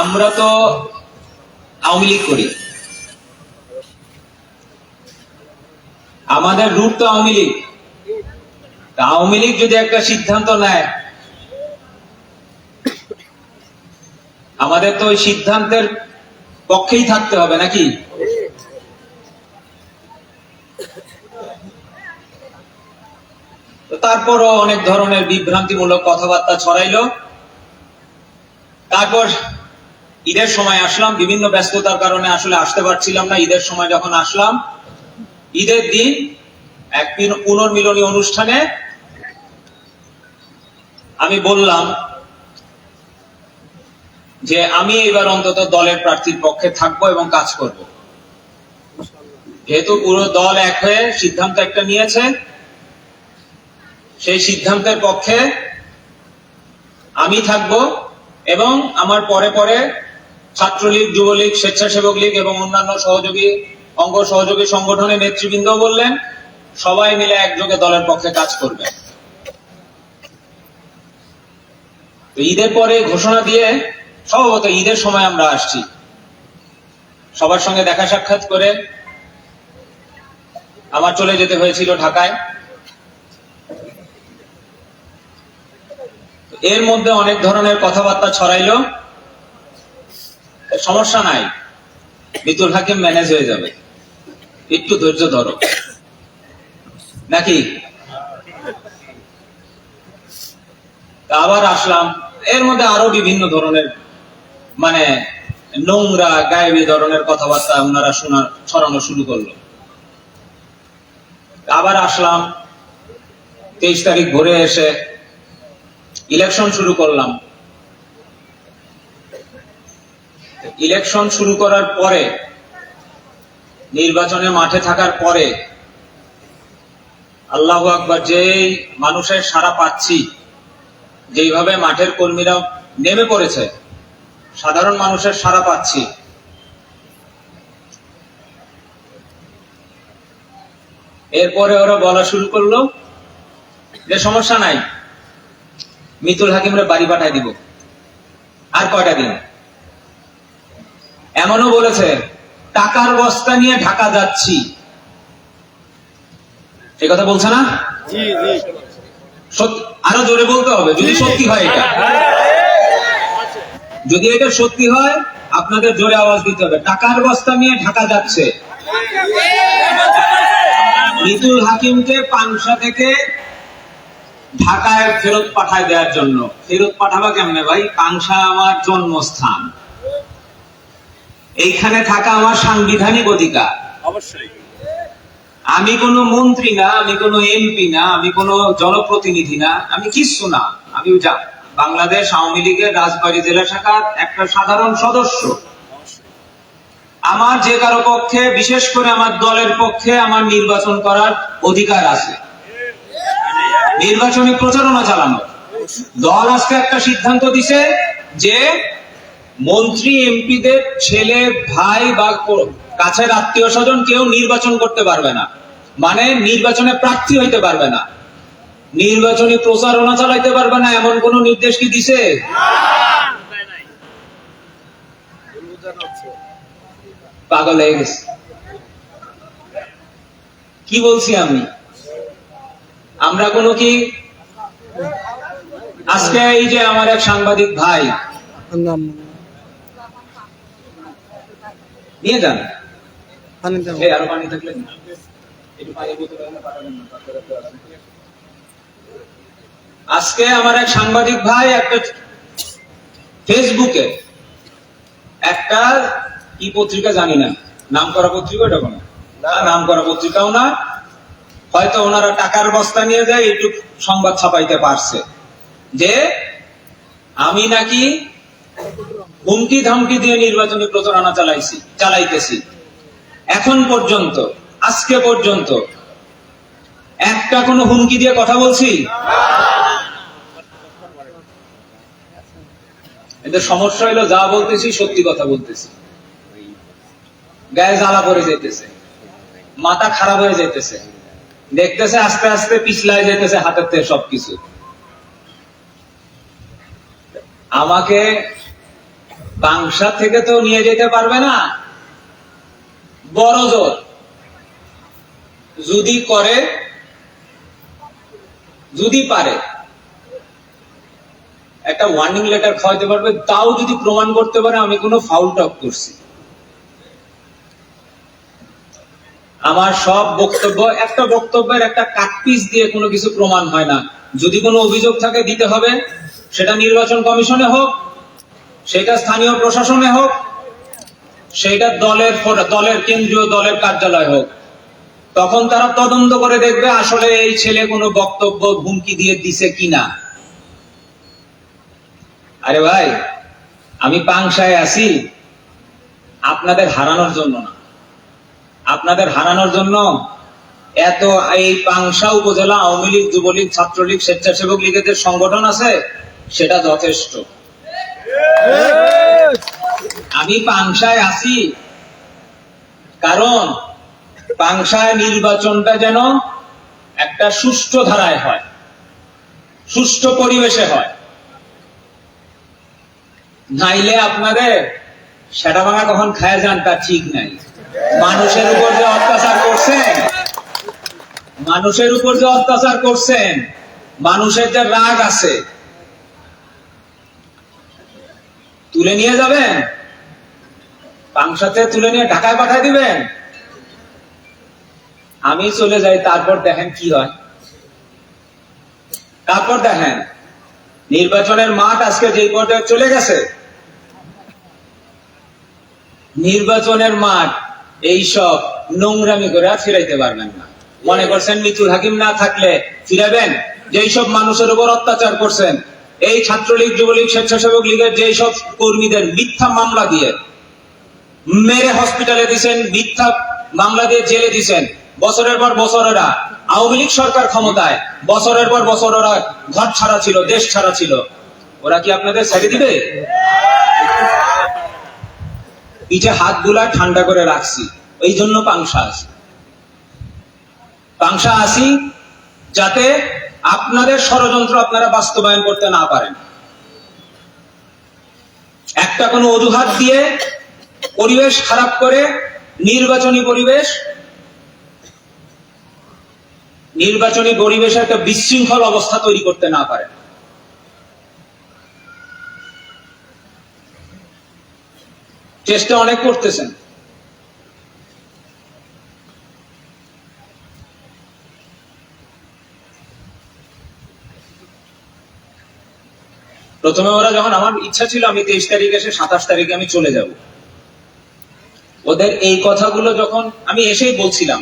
আমরা তো আওয়ামী লীগ করি। আমাদের রুট তো আওয়ামী লীগ। আওয়ামী লীগ যদি একটা সিদ্ধান্ত নেয়, আমাদের তো ওই সিদ্ধান্তের পক্ষেই থাকতে হবে নাকি? তারপরও অনেক ধরনের বিভ্রান্তিমূলক কথাবার্তা ছড়াইলো। তারপর ঈদের সময় আসলাম, বিভিন্ন ব্যস্ততার কারণে আসলে আসতে পারছিলাম না, ঈদের সময় যখন আসলাম, ঈদের দিন এক পিন- পুনর্মিলনী অনুষ্ঠানে আমি বললাম যে আমি এবার অন্তত দলের প্রার্থীর পক্ষে থাকব এবং কাজ করব। যেহেতু পুরো দল এক হয়ে সিদ্ধান্ত একটা নিয়েছে, সেই সিদ্ধান্তের পক্ষে আমি থাকব। এবং আমার পরে পরে ছাত্রলীগ, যুবলীগ, স্বেচ্ছাসেবক লীগ এবং অন্যান্য সহযোগী, অঙ্গ সহযোগী সংগঠনের নেতৃবৃন্দ বললেন, সবাই মিলে একযোগে দলের পক্ষে কাজ করবে। ঈদের পরে ঘোষণা দিয়ে সম্ভবত ঈদের সময় আমরা আসছি। সবার সঙ্গে দেখা সাক্ষাৎ করে আমার চলে যেতে হয়েছিল ঢাকায়। এর মধ্যে অনেক ধরনের কথাবার্তা ছড়াইলো। সমস্যা নাই। মিতুল হাকিম ম্যানেজ হয়ে যাবে। একটু ধৈর্য ধরো। নাকি? আবার আসলাম। এর মধ্যে আরও বিভিন্ন ধরনের মানে নোংরা, গায়েবী ধরনের কথাবার্তা ওনারা শোনা ছড়ানো শুরু করল। আবার আসলাম। তেইশ তারিখ ভোরে এসে ইলেকশন শুরু করলাম। ইলেকশন শুরু করার পরে, নির্বাচনে মাঠে থাকার পরে, আল্লাহ আকবর যেই মানুষের সারা পাচ্ছি, যেইভাবে মাঠের কর্মীরা নেমে পড়েছে, সাধারণ মানুষের সারা পাচ্ছি। এরপরে ওরা বলা শুরু করল যে, সমস্যা নাই। মিতুল হাকিমরা বাড়ি পাঠায় দিব। আর কয়টা দিন? এমনও বলেছে টাকার বস্তা নিয়ে ঢাকা যাচ্ছি। সে কথা বলছে না? আরও জোরে বলতে হবে যদি সত্যি হয় এটা। যদি এটা সত্যি হয় আপনাদের জোরে আওয়াজ দিতে হবে। টাকার বস্তা নিয়ে ঢাকা যাচ্ছে। মিতুল হাকিমকে পানসা থেকে ঢাকায় ফেরত পাঠায় দেওয়ার জন্য। ফেরত পাঠাবা কেমনে ভাই? পাংশা আমার জন্মস্থান। এইখানে থাকা আমার সাংবিধানিক অধিকার। অবশ্যই। আমি কোনো মন্ত্রী না আমি কোনো এমপি না আমি কোনো জনপ্রতিনিধি না আমি কিচ্ছু না। আমি যা বাংলাদেশ আওয়ামী লীগের রাজবাড়ী জেলা শাখার একটা সাধারণ সদস্য। আমার যে কারও পক্ষে বিশেষ করে আমার দলের পক্ষে আমার নির্বাচন করার অধিকার আছে। নির্বাচনী প্রচারণা চালানো। দল আজকে একটা সিদ্ধান্ত দিছে যে মন্ত্রী, এমপিদের ছেলে, ভাই বা কাছের আত্মীয় স্বজন কেউ নির্বাচন করতে পারবে না। মানে নির্বাচনে প্রার্থী হইতে পারবে না। নির্বাচনী প্রচারণা চালাইতে পারবে না এমন কোন নির্দেশ কি দিছে? পাগল হয়ে গেছে। কি বলছি আমি? আমরা কোনো কি? আজকে এই যে আমার এক সাংবাদিক ভাই। নিয়ে যান। আজকে আমার এক সাংবাদিক ভাই একটা ফেসবুকে একটা কি পত্রিকা জানি না। নাম করা পত্রিকা ওটা কোনো? নাম করা পত্রিকাও না হয়তো ওনারা টাকার বস্তা নিয়ে যায়, একটু সংবাদ ছাপাইতে পারছে। যে আমি নাকি হুমকি ধামকি দিয়ে নির্বাচনী প্রচারণা চালাইছি, চালাইতেছি। এখন পর্যন্ত, আজকে পর্যন্ত একটা কোনো হুমকি দিয়ে কথা বলছি? এদের সমস্যা হলো যা বলতেছি, সত্যি কথা বলতেছি। গায়ে জ্বালা পড়ে যেতেছে মাথা খারাপ হয়ে যেতেছে দেখতেছে, আস্তে আস্তে পিছলায় যেতেছে হাতের থেকে সবকিছু। আমাকে বাংশা থেকে তো নিয়ে যেতে পারবে না। বড় জোর। যদি করে, যদি পারে, একটা ওয়ার্নিং লেটার খাওয়াতে পারবে, তাও যদি প্রমাণ করতে পারে, আমি কোনো ফাউল টক করছি আমার সব বক্তব্য, একটা বক্তব্যের একটা কাটপিস দিয়ে কোনো কিছু প্রমাণ হয় না। যদি কোনো অভিযোগ থাকে, দিতে হবে। সেটা নির্বাচন কমিশনে হোক, সেটা স্থানীয় প্রশাসনে হোক, সেটা দলের দলের কেন্দ্রীয় দলের কার্যালয় হোক। তখন তারা তদন্ত করে দেখবে আসলে এই ছেলে কোনো বক্তব্য, হুমকি দিয়ে দিছে কিনা। আরে ভাই, আমি পাংশায় আছি। আপনাদের হারানোর জন্য না। আপনাদের হারানোর জন্য এত এই পাংশা উপজেলা আওয়ামী লীগ, যুবলীগ, ছাত্রলীগ, স্বেচ্ছাসেবক লীগের যে সংগঠন আছে, সেটা যথেষ্ট। আমি পাংশায় আছি। কারণ পাংশায় নির্বাচনটা যেন একটা সুষ্ঠু ধারায় হয়, সুষ্ঠু পরিবেশে হয়। নাইলে আপনাদের সেটা ভাঙা কখন খায় যান তা ঠিক নাই। মানুষের উপর যে অত্যাচার করছেন, মানুষের উপর যে অত্যাচার করছেন, মানুষের যে রাগ আছে, তুলে নিয়ে যাবেন? পাংসাতে তুলে নিয়ে ঢাকায় পাঠায় দিবেন? আমি চলে যাই, তারপর দেখেন কি হয়। তারপর দেখেন, নির্বাচনের মাঠ আজকে যে পর্যায়ে চলে গেছে, নির্বাচনের মাঠ এইসব নোংরামি করে আর ফিরাইতে পারবেন না। মনে করছেন মিতুল হাকিম না থাকলে ফিরাবেন? যেই সব মানুষের উপর অত্যাচার করছেন, এই ছাত্রলীগ, যুবলীগ, স্বেচ্ছাসেবক লীগের যেই সব কর্মীদের মিথ্যা মামলা দিয়ে মেরে হসপিটালে দিছেন, মিথ্যা মামলা দিয়ে জেলে দিছেন, বছরের পর বছর ওরা আওয়ামী লীগ সরকার ক্ষমতায়, বছরের পর বছর ওরা ঘর ছাড়া ছিল, দেশ ছাড়া ছিল। ওরা কি আপনাদের ছেড়ে দিবে? পিঠে হাতগুলা ঠান্ডা করে রাখছি। এই জন্য পাংশা আছে। পাংশা আসি যাতে আপনাদের ষড়যন্ত্র আপনারা বাস্তবায়ন করতে না পারেন। একটা কোনো অজুহাত দিয়ে পরিবেশ খারাপ করে নির্বাচনী পরিবেশ, নির্বাচনী পরিবেশে একটা বিশৃঙ্খল অবস্থা তৈরি করতে না পারে চেষ্টা অনেক করতেছেন। প্রথমে ওরা যখন আমার ইচ্ছা ছিল আমি তেইশ তারিখ এসে সাতাশ তারিখে আমি চলে যাব। ওদের এই কথাগুলো যখন আমি এসেই বলছিলাম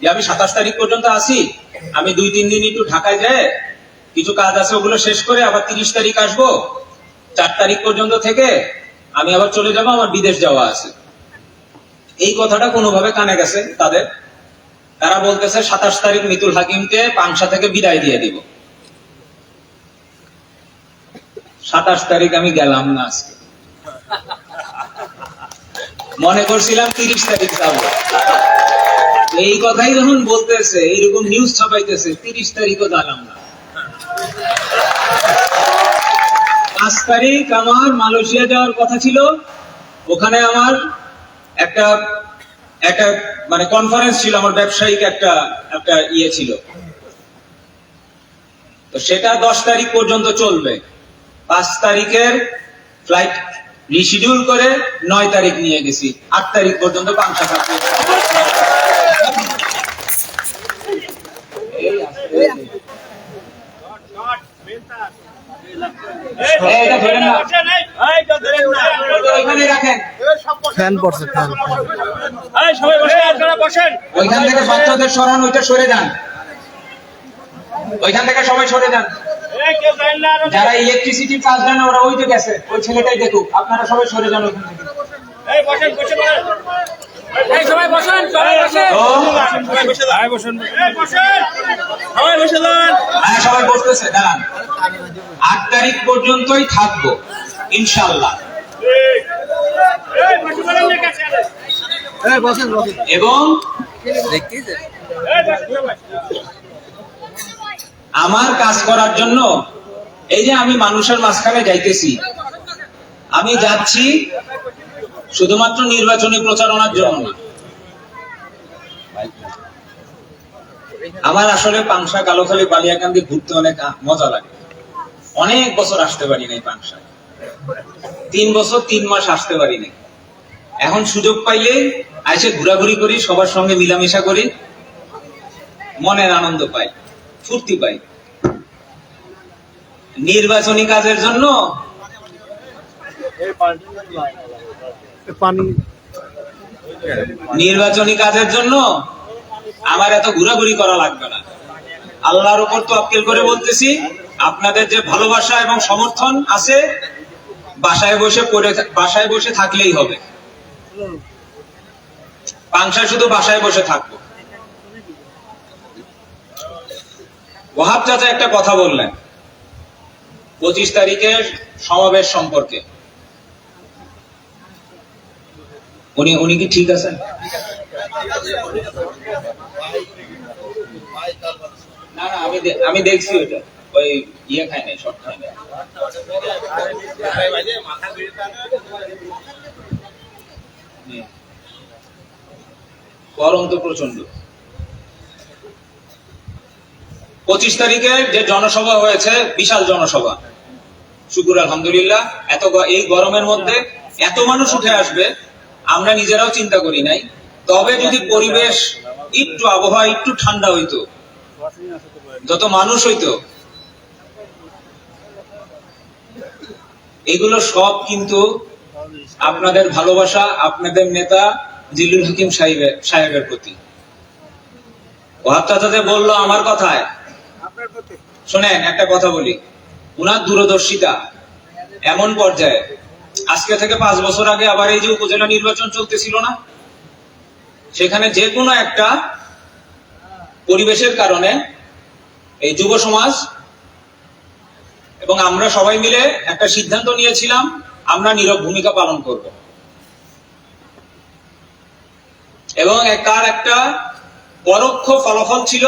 যে আমি সাতাশ তারিখ পর্যন্ত আসি আমি দুই, তিন দিন একটু ঢাকায় যাই কিছু কাজ আছে ওগুলো শেষ করে আবার তিরিশ তারিখ আসব। চার তারিখ পর্যন্ত থেকে আমি আবার চলে যাব, আমার বিদেশ যাওয়া আছে। এই কথাটা কোনোভাবে কানে গেছে তাদের। তারা বলতেছে, সাতাশ তারিখ মিতুল হাকিমকে পাংশা থেকে বিদায় দিয়ে দিব। সাতাশ তারিখ আমি গেলাম না আজকে। মনে করছিলাম তিরিশ তারিখ যাব। এই কথাই যখন বলতেছে, এইরকম নিউজ ছাপাইতেছে, তিরিশ তারিখও জানাম না। পাঁচ তারিখ আমার মালয়েশিয়া যাওয়ার কথা ছিল। ওখানে আমার একটা একটা মানে কনফারেন্স ছিল, আমার ব্যবসায়িক একটা একটা ইয়ে ছিল। তো সেটা দশ তারিখ পর্যন্ত চলবে। পাঁচ তারিখের ফ্লাইট রিশিডিউল করে নয় তারিখ নিয়ে গেছি। আট তারিখ পর্যন্ত পাংশা থাকবে। এই আসতে- এই, এটা ধরেন না। ওটা ওইখানে রাখেন ফ্যান পড়ছে ফ্যান। সবাই বসে আপনারা বসেন। ওইখান থেকে বাচ্চাদের সরান ওইটা সরে যান। ওইখান থেকে সবাই সরে যান। এই কেউ যান না আরও যারা ইলেকট্রিসিটির কাজ জানে ওরা ওই যে গেছে ওই ছেলেটাই দেখুক। আপনারা সবাই সরে যান ওইখান থেকে। বসেন সবাই বসেন সবাই বসেন। সবাই বসে বসেন। সবাই বসে যান। হ্যাঁ সবাই বসতেছে দাঁড়ান। আট তারিখ পর্যন্তই থাকব ইনশাল্লাহ এবং আমার কাজ করার জন্য এই যে আমি মানুষের মাঝখানে যাইতেছি আমি যাচ্ছি শুধুমাত্র নির্বাচনী প্রচারণার জন্য আমার আসলে পাংশা কালোখালী বালিয়াকান্দি ঘুরতে অনেক মজা লাগে। অনেক বছর আসতে পারি নাই পাংশা তিন বছর তিন মাস আসতে পারি নাই। এখন সুযোগ পাইলে আইসে ঘোরাঘুরি করি সবার সঙ্গে মিলামিশা করি। মনের আনন্দ পাই ফুর্তি পাই। নির্বাচনী কাজের জন্য নির্বাচনী কাজের জন্য আমার এত ঘোরাঘুরি করা লাগবে না। আল্লাহর উপর তো আক্কেল করে বলতেছি আপনাদের যে ভালোবাসা এবং সমর্থন আছে, বাসায় বসে পড়ে, বাসায় বসে থাকলেই হবে। পাংশায় শুধু বাসায় বসে থাকব। ওহাব চাচা একটা কথা বললেন, পঁচিশ তারিখের সমাবেশ সম্পর্কে। উনি উনি কি ঠিক আছেন? না না, আমি আমি দেখছি ওটা। ইয়ে নাই শর্ট নাই। গরম তো প্রচণ্ড পঁচিশ তারিখে যে জনসভা হয়েছে, বিশাল জনসভা। শুকুর আলহামদুলিল্লাহ, এত এই গরমের মধ্যে এত মানুষ উঠে আসবে, আমরা নিজেরাও চিন্তা করি নাই। তবে যদি পরিবেশ একটু আবহাওয়া একটু ঠান্ডা হইতো, যত মানুষ হইতো এগুলো সব কিন্তু আপনাদের ভালোবাসা আপনাদের নেতা জিল্লুল হাকিম সাহেবের সাহেবের প্রতি। ওহাব বলল আমার কথায়। শোনেন একটা কথা বলি। উনার দূরদর্শিতা এমন পর্যায়ে আজকে থেকে পাঁচ বছর আগে আবার এই যে উপজেলা নির্বাচন চলতেছিল না সেখানে যে কোনো একটা পরিবেশের কারণে এই যুব সমাজ এবং আমরা সবাই মিলে একটা সিদ্ধান্ত নিয়েছিলাম, আমরা নীরব ভূমিকা পালন করব। এবং তার একটা পরোক্ষ ফলাফল ছিল,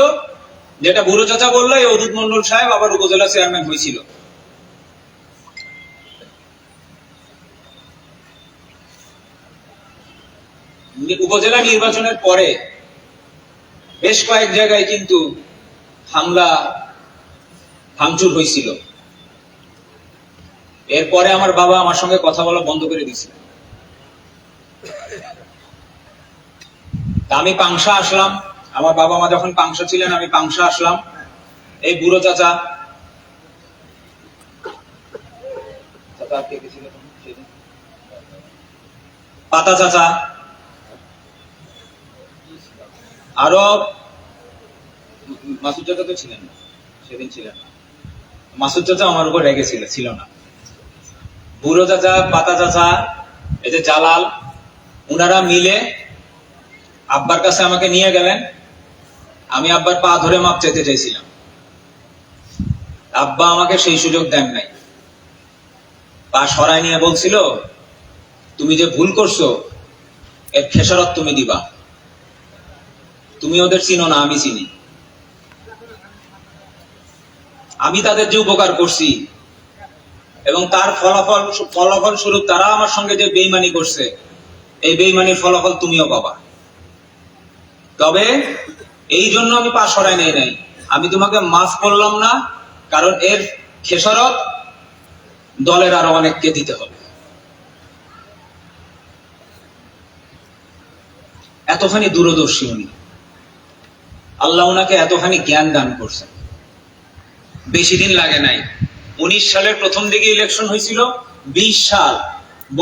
যেটা বুড়ো চাচা বলল, এই অদূত মন্ডল সাহেব আবার উপজেলা চেয়ারম্যান হয়েছিল। উপজেলা নির্বাচনের পরে বেশ কয়েক জায়গায় কিন্তু হামলা, ভাঙচুর হয়েছিল। এরপরে আমার বাবা আমার সঙ্গে কথা বলা বন্ধ করে দিয়েছিল। আমি পাংশা আসলাম। আমার বাবা মা যখন পাংশা ছিলেন, আমি পাংশা আসলাম। এই বুড়ো চাচা? পাতা চাচা। আরও মাসুদ চাচা তো ছিলেন না, সেদিন ছিলেন না। মাসুদ চাচা আমার উপর রেগেছিল ছিল না। বুড়ো চাচা, পাতা চাচা, এই যে জালাল, উনারা মিলে আব্বার কাছে আমাকে নিয়ে গেলেন। আমি আব্বার পা ধরে মাপ চাইতে চাইছিলাম। আব্বা আমাকে সেই সুযোগ দেন নাই। পা সরাই নিয়ে বলছিল, তুমি যে ভুল করছ, এর খেসারত তুমি দিবা। তুমি ওদের চিনো না, আমি চিনি। আমি তাদের যে উপকার করছি এবং তার ফলাফল ফলাফল স্বরূপ তারা আমার সঙ্গে যে বেইমানি করছে, এই বেইমানির ফলাফল তুমিও পাবা। তবে এই জন্য আমি পা সরাই নেই নাই। আমি তোমাকে মাফ করলাম না, কারণ এর খেসারত দলের আরও অনেককে দিতে হবে। এতখানি দূরদর্শী উনি। আল্লাহ ওনাকে এতখানি জ্ঞান দান করছেন। বেশি দিন লাগে নাই। উনিশ সালের প্রথম দিকে ইলেকশন হয়েছিল, বিশ সাল।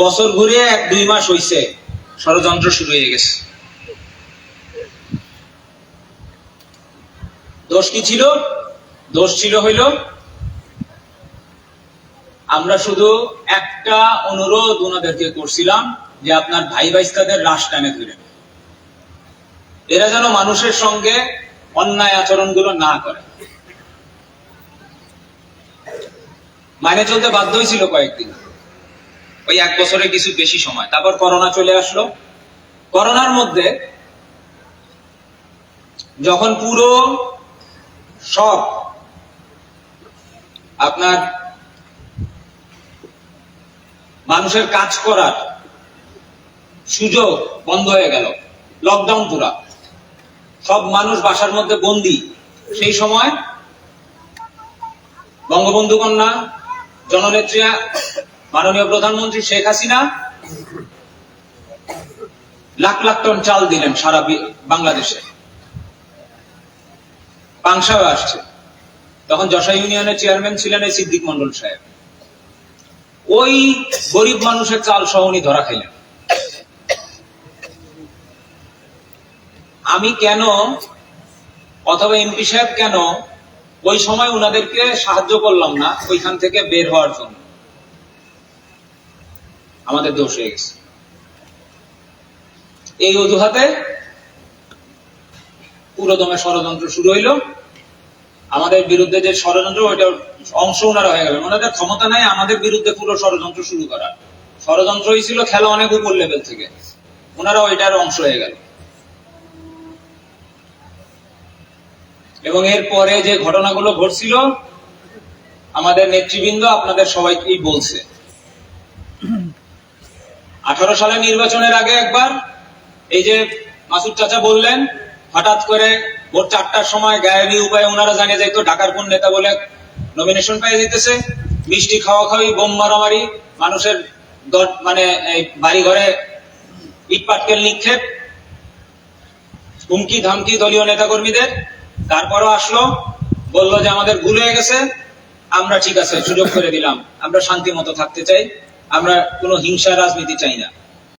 বছর ঘুরে এক দুই মাস হইছে, ষড়যন্ত্র শুরু হয়ে গেছে। দোষ কি ছিল? দোষ ছিল হইল, আমরা শুধু একটা অনুরোধ ওনাদেরকে করছিলাম যে আপনার ভাই ভাইস্তাদের রাশ টানে ধরেন এরা যেন মানুষের সঙ্গে অন্যায় আচরণগুলো না করে। মানে চলতে বাধ্য হয়েছিল কয়েকদিন। ওই এক বছরের কিছু বেশি সময়। তারপর করোনা চলে আসলো। করোনার মধ্যে যখন পুরো সব আপনার মানুষের কাজ করার সুযোগ বন্ধ হয়ে গেল। লকডাউন পুরা। সব মানুষ বাসার মধ্যে বন্দি। সেই সময় বঙ্গবন্ধু কন্যা জননেত্রী, মাননীয় প্রধানমন্ত্রী শেখ হাসিনা, লাখ লাখ টন চাল দিলেন সারা বাংলাদেশে। পাংশাও আসছে। তখন যশা ইউনিয়নের চেয়ারম্যান ছিলেন এই সিদ্দিক মন্ডল সাহেব। ওই গরিব মানুষের চাল সহ উনি ধরা খেলেন আমি কেন, অথবা এমপি সাহেব কেন ওই সময় ওনাদেরকে সাহায্য করলাম না, ওইখান থেকে বের হওয়ার জন্য। আমাদের দোষ হয়ে গেছে। এই অজুহাতে পুরোদমে ষড়যন্ত্র শুরু হইল। আমাদের বিরুদ্ধে যে ষড়যন্ত্র ওইটার অংশ ওনারা হয়ে গেলেন। ওনাদের ক্ষমতা নাই, আমাদের বিরুদ্ধে পুরো ষড়যন্ত্র শুরু করা। ষড়যন্ত্র হয়েছিল খেলা অনেক উপর লেভেল থেকে। ওনারা ওইটার অংশ হয়ে গেল এবং এর পরে যে ঘটনাগুলো ঘটছিল, আমাদের নেতৃবৃন্দ আপনাদের সবাইকেই বলছে। আঠারো সালে নির্বাচনের আগে একবার এই যে মাসুদ চাচা বললেন, হঠাৎ করে ভোর চারটার সময় গায়েবী উপায়ে ওনারা জানিয়ে যাইতো ঢাকার কোন নেতা বলে নমিনেশন পেয়ে যেতেছে মিষ্টি খাওয়া খাওয়াই, বোম মারামারি, মানুষের মানে বাড়ি ঘরে ইট পাটকেল নিক্ষেপ, হুমকি ধামকি দলীয় নেতাকর্মীদের। তারপরও আসলো, বলল যে আমাদের ভুল হয়ে গেছে, আমরা ঠিক আছে, সুযোগ করে দিলাম, আমরা শান্তি মতো থাকতে চাই, আমরা কোনো হিংসা রাজনীতি চাই না।